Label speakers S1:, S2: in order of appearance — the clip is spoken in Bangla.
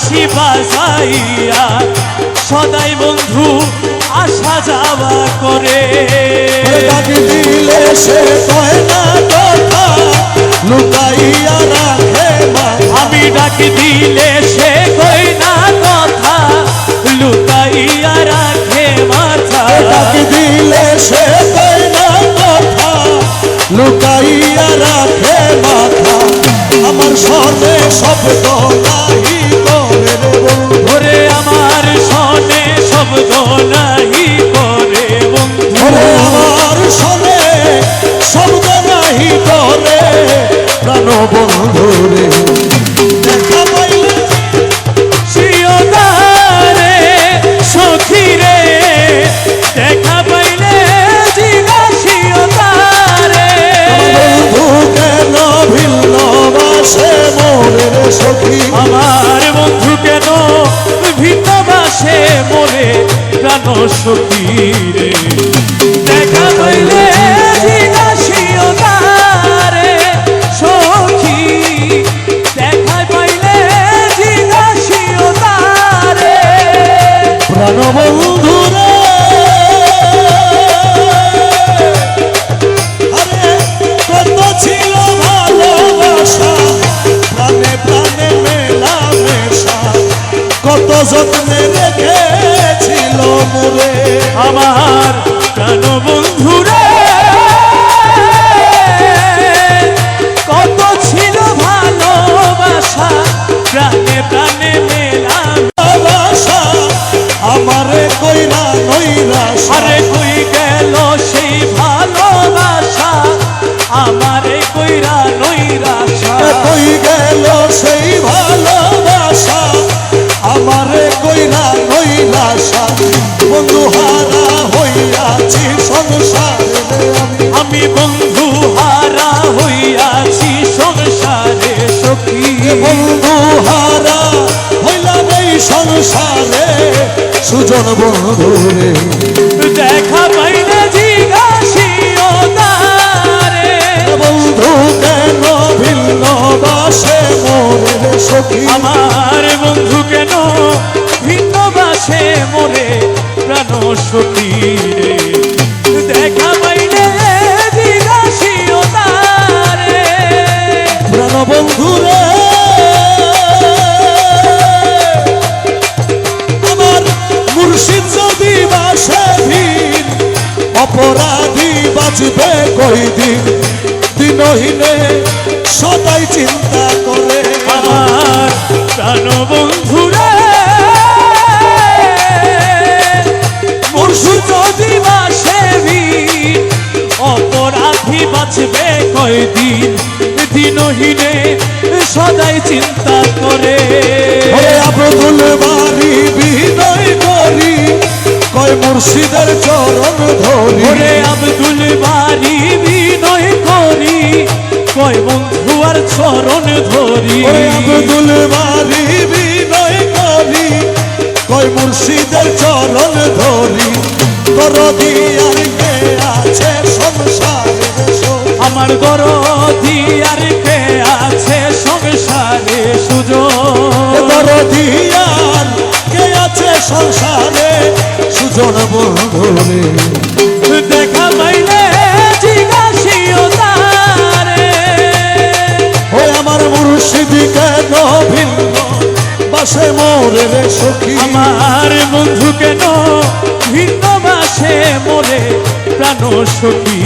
S1: বাসি বাজাইয়া সদাই বন্ধু আসা যাওয়া করে।
S2: দিলে সে কয় না কথা লুকাইয়া রাখে
S1: আমি ডাকি দিলে সে কই না কথা লুকাইয়া রাখে মাথা।
S2: ডাকি দিলে সে কয় না কথা লুকাইয়া রাখে মাথা। আমার সনে শব্দ নাহি বন্ধু রে দেখা পাইলে বন্ধু কেন ভিন্ন বাসে মোরে সখী?
S1: আমার বন্ধু কেন ভিন্ন বাসে মোরে প্রাণ সখী রে
S2: যত্নে রেখেছিল মোরে
S1: আমার কেন বন্ধুরে। কত ছিল ভালোবাসা, প্রাণে প্রাণে মেলা
S2: ভালোবাসা। আমারে কইরা নইরা
S1: আরে
S2: সুজন বন্ধু রে।
S1: দেখা পাইলে জিজ্ঞাসিও তারে।
S2: বন্ধু কেন ভিন্ন বাসে মোরে রে সখী?
S1: আমার বন্ধু কেন ভিন্ন বাসে মোরে প্রাণ সখী রে?
S2: অপরাধী বাঁচবে কই দিন দিনহীনে সদাই চিন্তা করে।
S1: আমার প্রাণ বন্ধু রে মুর্শিদ যদি বাসে ভিন অপরাধী বাঁচবে কয়দিন? দিনহীনে সদাই চিন্তা করে।
S2: আব্দুল বাড়ি বিনয় করি কয় মুর্শিদের চরণ ধরি।
S1: আব্দুল বাড়ি বিনয় করি কয় বন্ধু আর চরণ ধরি।
S2: আব্দুল বাড়ি বিনয় করি কয় মুর্শিদের চরণ ধরি। তোর দিয়ার কে আছে সংসারে
S1: আমার গর দিয়ার কে আছে সংসারে সুযোগ?
S2: তোর দিয়ার কে আছে সংসারে? সুজন বন্ধুরে
S1: দেখা পাইলে জিজ্ঞাসিও তারে
S2: ওই আমার মুর্শিদ কেন ভিন্ন বাসে মোরে রে সখী
S1: আমার বন্ধু কেন ভিন্ন বাসে মোরে? প্রাণ সখী